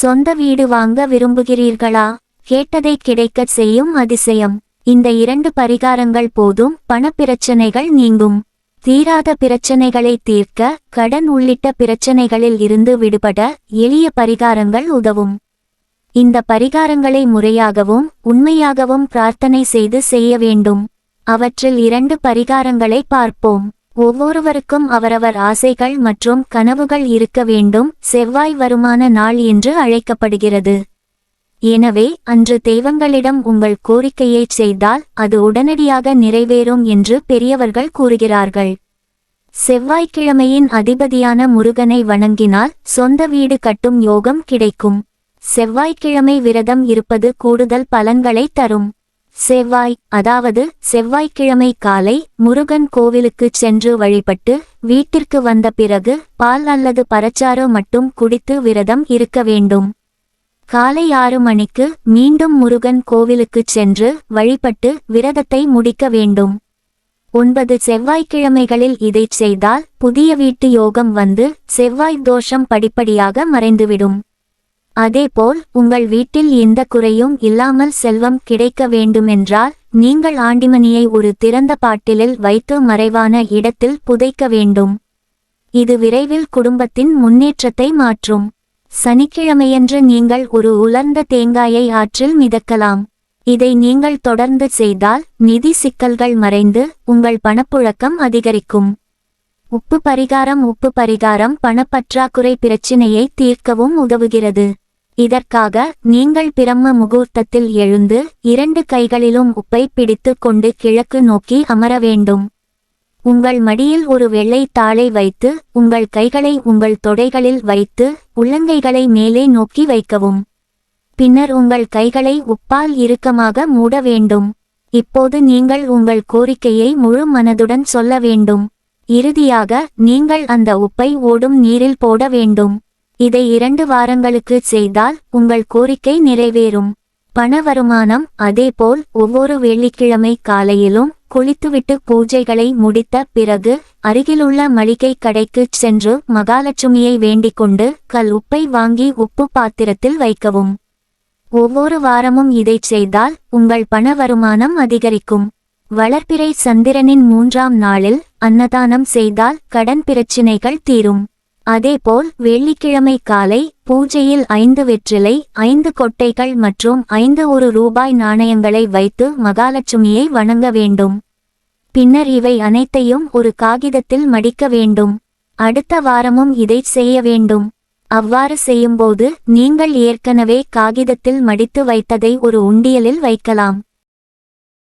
சொந்த வீடு வாங்க விரும்புகிறீர்களா? கேட்டதை கிடைக்கச் செய்யும் அதிசயம். இந்த இரண்டு பரிகாரங்கள் போதும் பணப்பிரச்சனைகள் நீங்கும். தீராத பிரச்சனைகளை தீர்க்க கடன் உள்ளிட்ட பிரச்சனைகளில் இருந்து விடுபட எளிய பரிகாரங்கள் உதவும். இந்த பரிகாரங்களை முறையாகவும் உண்மையாகவும் பிரார்த்தனை செய்து செய்ய வேண்டும். அவற்றில் இரண்டு பரிகாரங்களை பார்ப்போம். ஒவ்வொருவருக்கும் அவரவர் ஆசைகள் மற்றும் கனவுகள் இருக்க வேண்டும் செவ்வாய் வருமான நாள் என்று அழைக்கப்படுகிறது. எனவே அன்று தெய்வங்களிடம் உங்கள் கோரிக்கையைச் செய்தால் அது உடனடியாக நிறைவேறும் என்று பெரியவர்கள் கூறுகிறார்கள். செவ்வாய்க்கிழமையின் அதிபதியான முருகனை வணங்கினால் சொந்த வீடு கட்டும் யோகம் கிடைக்கும். செவ்வாய்க்கிழமை விரதம் இருப்பது கூடுதல் பலன்களை தரும். செவ்வாய் அதாவது செவ்வாய்க்கிழமை காலை முருகன் கோவிலுக்குச் சென்று வழிபட்டு வீட்டிற்கு வந்த பிறகு பால் அல்லது பரச்சாறு மட்டும் குடித்து விரதம் இருக்க வேண்டும். காலை ஆறு மணிக்கு மீண்டும் முருகன் கோவிலுக்குச் சென்று வழிபட்டு விரதத்தை முடிக்க வேண்டும். ஒன்பது செவ்வாய்க்கிழமைகளில் இதைச் செய்தால் புதிய வீட்டு யோகம் வந்து செவ்வாய் தோஷம் படிப்படியாக மறைந்துவிடும். அதேபோல் உங்கள் வீட்டில் எந்த குறையும் இல்லாமல் செல்வம் கிடைக்க வேண்டுமென்றால் நீங்கள் ஆண்டிமணியை ஒரு திறந்த பாட்டிலில் வைத்து மறைவான இடத்தில் புதைக்க வேண்டும். இது விரைவில் குடும்பத்தின் முன்னேற்றத்தை மாற்றும். சனிக்கிழமையன்று நீங்கள் ஒரு உலர்ந்த தேங்காயை ஆற்றில் மிதக்கலாம். இதை நீங்கள் தொடர்ந்து செய்தால் நிதி சிக்கல்கள் மறைந்து உங்கள் பணப்புழக்கம் அதிகரிக்கும். உப்பு பரிகாரம் உப்பு பரிகாரம் பணப்பற்றாக்குறை பிரச்சினையை தீர்க்கவும் உதவுகிறது. இதற்காக நீங்கள் பிரம்ம முகூர்த்தத்தில் எழுந்து இரண்டு கைகளிலும் உப்பை பிடித்து கொண்டு கிழக்கு நோக்கி அமர வேண்டும். உங்கள் மடியில் ஒரு வெள்ளை தாளை வைத்து உங்கள் கைகளை உங்கள் தொடைகளில் வைத்து உள்ளங்கைகளை மேலே நோக்கி வைக்கவும். பின்னர் உங்கள் கைகளை உப்பால் இறுக்கமாக மூட வேண்டும். இப்போது நீங்கள் உங்கள் கோரிக்கையை முழு மனதுடன் சொல்ல வேண்டும். இறுதியாக நீங்கள் அந்த உப்பை ஓடும் நீரில் போட வேண்டும். இதை இரண்டு வாரங்களுக்கு செய்தால் உங்கள் கோரிக்கை நிறைவேறும். பண வருமானம் அதேபோல் ஒவ்வொரு வெள்ளிக்கிழமை காலையிலும் குளித்துவிட்டு பூஜைகளை முடித்த பிறகு அருகிலுள்ள மளிகை கடைக்குச் சென்று மகாலட்சுமியை வேண்டிக் கொண்டு கல் உப்பை வாங்கி உப்பு பாத்திரத்தில் வைக்கவும். ஒவ்வொரு வாரமும் இதைச் செய்தால் உங்கள் பண வருமானம் அதிகரிக்கும். வளர்ப்பிறை சந்திரனின் மூன்றாம் நாளில் அன்னதானம் செய்தால் கடன் பிரச்சினைகள் தீரும். அதேபோல் வெள்ளிக்கிழமை காலை பூஜையில் ஐந்து வெற்றிலை ஐந்து கொட்டைகள் மற்றும் ஐந்து ஒரு ரூபாய் நாணயங்களை வைத்து மகாலட்சுமியை வணங்க வேண்டும். பின்னர் இவை அனைத்தையும் ஒரு காகிதத்தில் மடிக்க வேண்டும். அடுத்த வாரமும் இதைச் செய்ய வேண்டும். அவ்வாறு செய்யும்போது நீங்கள் ஏற்கனவே காகிதத்தில் மடித்து வைத்ததை ஒரு உண்டியலில் வைக்கலாம்.